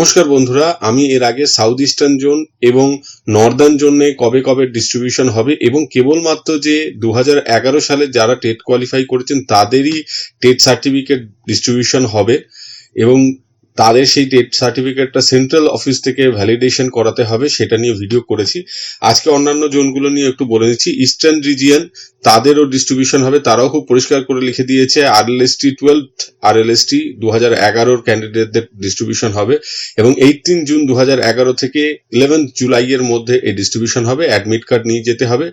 নমস্কার বন্ধুরা, আমি এর আগে সাউথ ইস্টার্ন জোন এবং নর্দার্ন জোনে কবে কবে ডিস্ট্রিবিউশন হবে এবং কেবলমাত্র যে দু হাজার এগারো সালে যারা টেট কোয়ালিফাই করেছেন, তাদেরই টেট সার্টিফিকেট ডিস্ট্রিবিউশন হবে এবং তাদের সেই টেট সার্টিফিকেটটা সেন্ট্রাল অফিস থেকে ভ্যালিডেশন করাতে হবে, সেটা নিয়ে ভিডিও করেছি। আজকে অন্যান্য জোনগুলো নিয়ে একটু বলে নিচ্ছি ইস্টার্ন রিজিয়ন তাদেরও ডিস্ট্রিবিউশন হবে, তারাও খুব পরিষ্কার করে লিখে দিয়েছে R L S T twelve R L S T দু হাজার এগারোর ক্যান্ডিডেটদের ডিস্ট্রিবিউশন হবে এবং এইটিন জুন দু হাজার এগারো থেকে ইলেভেন্থ জুলাইয়ের মধ্যে এই ডিস্ট্রিবিউশন হবে। অ্যাডমিট কার্ড নিয়ে যেতে হবে,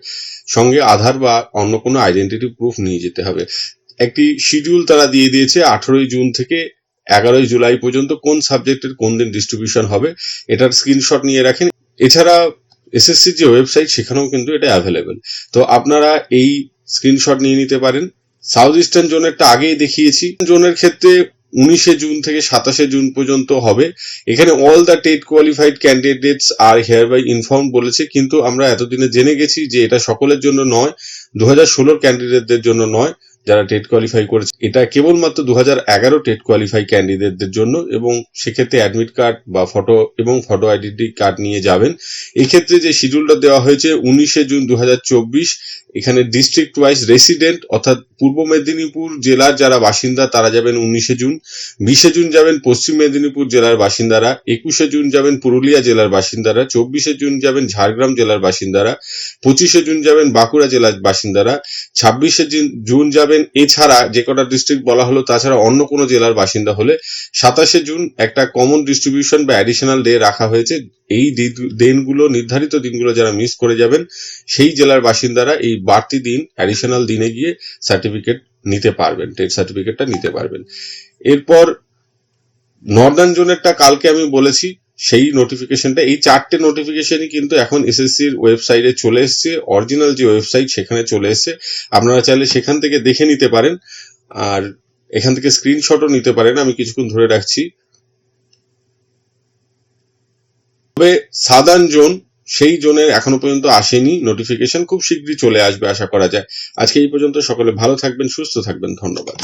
সঙ্গে আধার বা অন্য কোনো আইডেন্টিটি প্রুফ নিয়ে যেতে হবে। একটি শিডিউল তারা দিয়ে দিয়েছে, আঠেরোই জুন থেকে এগারোই জুলাই পর্যন্ত কোন সাবজেক্টের কোন দিন ডিস্ট্রিবিউশন হবে, এটার স্ক্রিনশট নিয়ে রাখেন। এছাড়া এসএসসির যে ওয়েবসাইট সেখানেও কিন্তু এটা অ্যাভেলেবেল তো আপনারা এই স্ক্রিনশট নিয়ে নিতে পারেন। সাউথ ইস্টার্ন জোনেরটা আগেই দেখিয়েছি। জোনের ক্ষেত্রে উনিশে জুন থেকে সাতাশে জুন পর্যন্ত হবে। এখানে all the TET qualified candidates are hereby inform বলেছে, কিন্তু আমরা এতদিনে জেনে গেছি যে এটা সকলের জন্য নয় দু হাজার ষোলোর ক্যান্ডিডেটদের জন্য নয়। যারা টেট কোয়ালিফাই করেছে, এটা কেবলমাত্র দু হাজার এগারো টেট কোয়ালিফাই ক্যান্ডিডেটদের জন্য এবং সেক্ষেত্রে অ্যাডমিট কার্ড বা ফটো এবং ফটো আইডেন্টি কার্ড নিয়ে যাবেন। এক্ষেত্রে যে শিডিউলটা দেওয়া হয়েছে উনিশে জুন দু হাজার চব্বিশ, এখানে ডিস্ট্রিক্ট ওয়াইজ রেসিডেন্ট অর্থাৎ পূর্ব মেদিনীপুর জেলার যারা বাসিন্দা, তারা যাবেন উনিশে জুন। বিশে জুন যাবেন পশ্চিম মেদিনীপুর জেলার বাসিন্দারা। একুশে জুন যাবেন পুরুলিয়া জেলার বাসিন্দারা। চব্বিশে জুন যাবেন ঝাড়গ্রাম জেলার বাসিন্দারা। পঁচিশে জুন যাবেন বাঁকুড়া জেলার বাসিন্দারা। ছাব্বিশে জুন যাবেন এছাড়া যে কটা ডিস্ট্রিক্ট বলা হলো, তাছাড়া অন্য কোনো জেলার বাসিন্দা হলে সাতাশে জুন একটা কমন ডিস্ট্রিবিউশন বা অ্যাডিশনাল ডে রাখা হয়েছে। এই দিনগুলো, নির্ধারিত দিনগুলো যারা মিস করে যাবেন, সেই জেলার বাসিন্দারা এই বাড়তি দিন অ্যাডিশনাল দিনে গিয়ে সার্টিফিকেট নিতে পারবেন টেট সার্টিফিকেটটা নিতে পারবেন। এরপর নর্দার্ন জোনেরটা কালকে আমি বলেছি সেই নোটিফিকেশনটা এই চারটে নোটিফিকেশনই কিন্তু এখন এসএসসির ওয়েবসাইটে চলে এসেছে। অরিজিনাল যে ওয়েবসাইট সেখানে চলে এসেছে। আপনারা চাইলে সেখান থেকে দেখে নিতে পারেন। আর এখান থেকে স্ক্রিনশটও নিতে পারেন। আমি কিছুক্ষণ ধরে রাখছি। তবে সাদান জোন, সেই জোনের এখনও পর্যন্ত আসেনি। নোটিফিকেশন খুব শীঘ্রই চলে আসবে, আশা করা যায়। আজকে এই পর্যন্ত সকলে ভালো থাকবেন, সুস্থ থাকবেন। ধন্যবাদ।